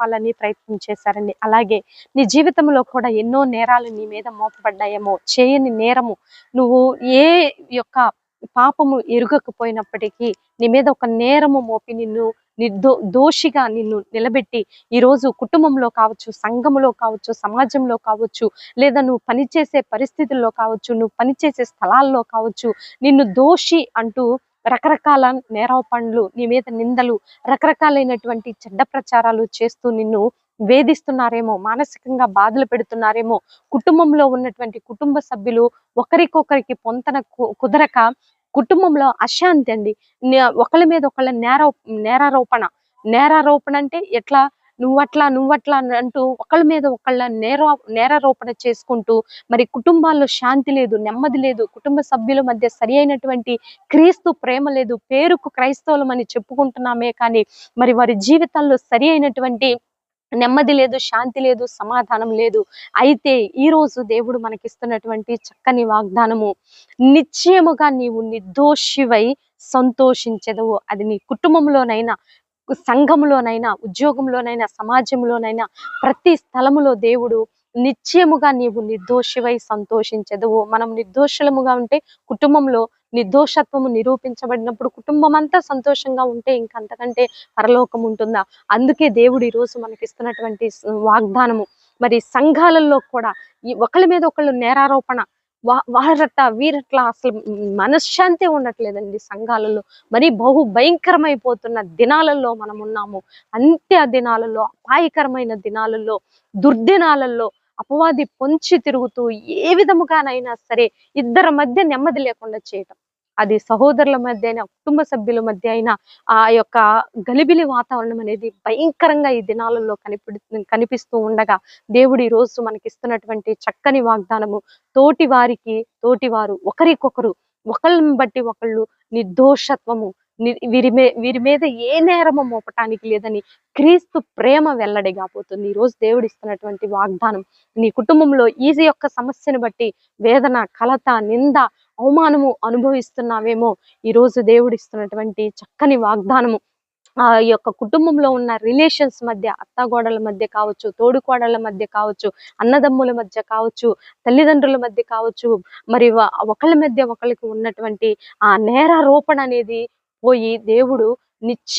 చెప్పాలని ప్రయత్నం చేశారండి అలాగే నీ జీవితంలో కూడా ఎన్నో నేరాలు నీ మీద మోపబడ్డాయేమో. చేయని నేరము నువ్వు ఏ యొక్క పాపము ఎరుగకపోయినప్పటికీ నీ మీద ఒక నేరము మోపి నిన్ను నిర్దో దోషిగా నిన్ను నిలబెట్టి ఈ రోజు కుటుంబంలో కావచ్చు సంఘములో కావచ్చు సమాజంలో కావచ్చు లేదా నువ్వు పనిచేసే పరిస్థితుల్లో కావచ్చు నువ్వు పనిచేసే స్థలాల్లో కావచ్చు నిన్ను దోషి అంటూ రకరకాల నేరాపండ్లు నీ మీద నిందలు రకరకాలైనటువంటి చెడ్డ ప్రచారాలు చేస్తూ నిన్ను వేధిస్తున్నారేమో మానసికంగా బాధలు పెడుతున్నారేమో కుటుంబంలో ఉన్నటువంటి కుటుంబ సభ్యులు ఒకరికొకరికి పొంతన కు- కుదరక కుటుంబంలో అశాంతి అండి. నే- ఒకళ్ళ మీద ఒకళ్ళ నేర నేరారోపణ. నేరారోపణ అంటే ఎట్లా? నువ్వట్లా నువ్వట్లా అని అంటూ ఒకళ్ళ మీద ఒకళ్ళ నేర నేరారోపణ చేసుకుంటూ మరి కుటుంబాల్లో శాంతి లేదు నెమ్మది లేదు కుటుంబ సభ్యుల మధ్య సరి అయినటువంటి క్రీస్తు ప్రేమ లేదు పేరుకు క్రైస్తవులం అని చెప్పుకుంటున్నామే కానీ మరి వారి జీవితాల్లో సరి అయినటువంటి నెమ్మది లేదు శాంతి లేదు సమాధానం లేదు. అయితే ఈ రోజు దేవుడు మనకిస్తున్నటువంటి చక్కని వాగ్దానము నిశ్చయముగా నీవు నిర్దోషివై సంతోషించదవు. అది నీ కుటుంబంలోనైనా సంఘంలోనైనా ఉద్యోగంలోనైనా సమాజంలోనైనా ప్రతి స్థలములో దేవుడు నిశ్చయముగా నీవు నిర్దోషివై సంతోషించదువు. మనం నిర్దోషులముగా ఉంటే కుటుంబంలో నిర్దోషత్వము నిరూపించబడినప్పుడు కుటుంబం అంతా సంతోషంగా ఉంటే ఇంకంతకంటే పరలోకం ఉంటుందా? అందుకే దేవుడు ఈరోజు రోజు మనకిస్తున్నటువంటి వాగ్దానము. మరి సంఘాలలో కూడా ఈ ఒకళ్ళ మీద ఒకళ్ళు నేరారోపణ వా వారట వీరట్లా అసలు మనశ్శాంతి ఉండట్లేదండి సంఘాలలో. మరీ బహు భయంకరమైపోతున్న దినాలలో మనం ఉన్నాము. అంత్య దినాలలో అపాయకరమైన దినాలలో దుర్దినాలలో అపవాది పొంచి తిరుగుతూ ఏ విధముగానైనా సరే ఇద్దరి మధ్య నెమ్మది లేకుండా చేయటం. అది సహోదరుల మధ్య అయినా కుటుంబ సభ్యుల మధ్య అయినా ఆ యొక్క గలిబిలి వాతావరణం అనేది భయంకరంగా ఈ దినాలలో కనిపి కనిపిస్తూ ఉండగా దేవుడు ఈ రోజు మనకిస్తున్నటువంటి చక్కని వాగ్దానము తోటి వారికి తోటివారు ఒకరికొకరు ఒకళ్ళని బట్టి ఒకళ్ళు నిర్దోషత్వము వీరి మే వీరి మీద ఏ నేరము మోపటానికి లేదని క్రీస్తు ప్రేమ వెల్లడిగా పోతుంది ఈరోజు రోజు దేవుడు ఇస్తున్నటువంటి వాగ్దానం నీ కుటుంబంలో ఈజీ యొక్క సమస్యను బట్టి వేదన కలత నింద అవమానము అనుభవిస్తున్నావేమో ఈ రోజు దేవుడు ఇస్తున్నటువంటి చక్కని వాగ్దానము. ఆ యొక్క కుటుంబంలో ఉన్న రిలేషన్స్ మధ్య అత్తగోడల మధ్య కావచ్చు తోడుకోడళ్ళ మధ్య కావచ్చు అన్నదమ్ముల మధ్య కావచ్చు తల్లిదండ్రుల మధ్య కావచ్చు మరి ఒకళ్ళ మధ్య ఒకరికి ఉన్నటువంటి ఆ నేరారోపణ అనేది పోయి దేవుడు నిశ్చయ